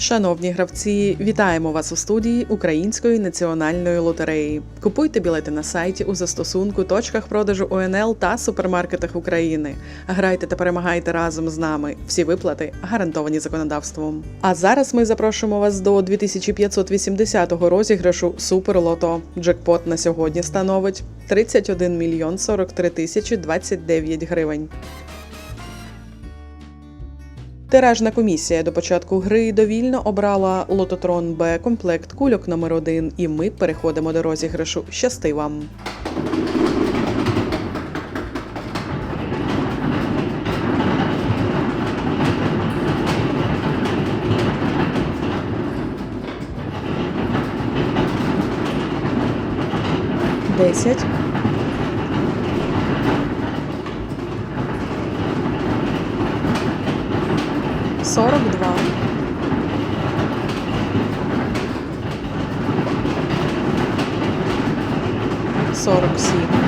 Шановні гравці, вітаємо вас у студії Української національної лотереї. Купуйте білети на сайті у застосунку, точках продажу ОНЛ та супермаркетах України. Грайте та перемагайте разом з нами. Всі виплати гарантовані законодавством. А зараз ми запрошуємо вас до 2580-го розіграшу Суперлото. Джекпот на сьогодні становить 31 мільйон 43 тисячі 29 гривень. Тиражна комісія до початку гри довільно обрала лототрон Б комплект кульок номер 1 і ми переходимо до розіграшу. Щасти вам! Десять. Сорок два. Сорок сім.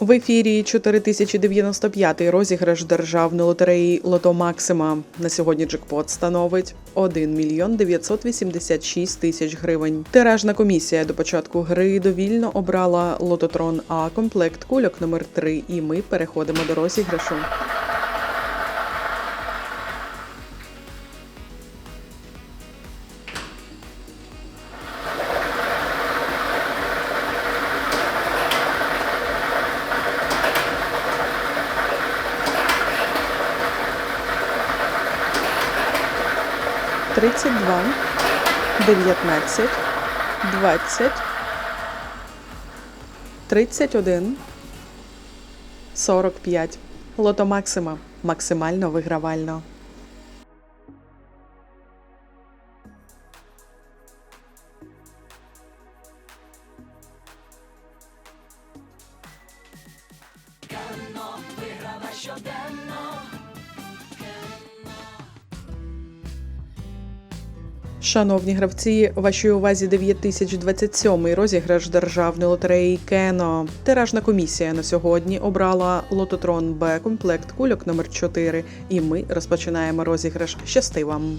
В ефірі 4095 розіграш державної лотереї Лото Максима. На сьогодні джекпот становить 1 мільйон 986 тисяч гривень. Тиражна комісія до початку гри довільно обрала лототрон А комплект кульок номер 3 І ми переходимо до розіграшу. Тридцять два, дев'ятнадцять, двадцять, тридцять один, сорок п'ять. Лото Максима максимально вигравально. Шановні гравці, вашій увазі 9027 розіграш державної лотереї Кено. Тиражна комісія на сьогодні обрала лототрон Б комплект кульок номер 4 І ми розпочинаємо розіграш. Щасти вам!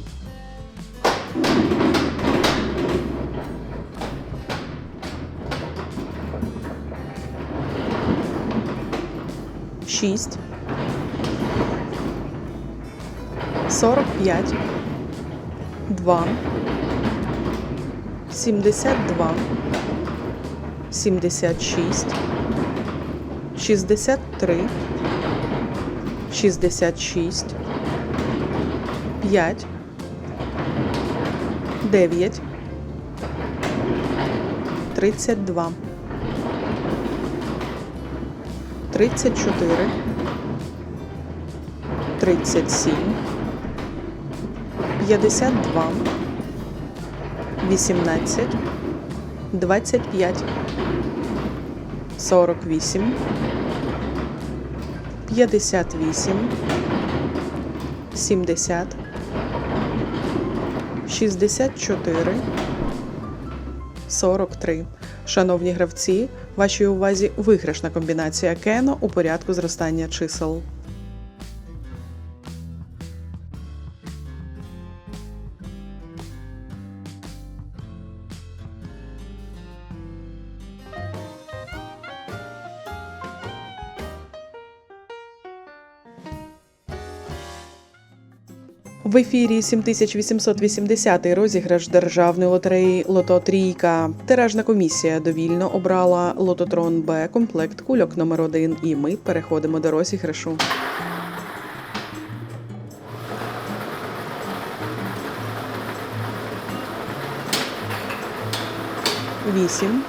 Шість. Сорок п'ять. 72, 72, 76, 63, 66, 5, 9, 32, 34, 37, 52, 18, 25, 48, 58, 70, 64, 43. Шановні гравці, вашій увазі виграшна комбінація Кено у порядку зростання чисел. В ефірі 7880 розіграш державної лотереї Лото Трійка. Тиражна комісія довільно обрала лототрон Б комплект кульок номер 1 І ми переходимо до розіграшу. 8,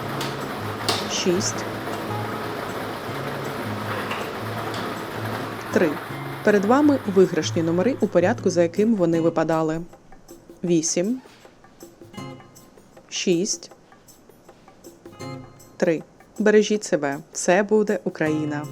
6, 3. Перед вами виграшні номери у порядку, за яким вони випадали. 8, 6, 3. Бережіть себе. Це буде Україна.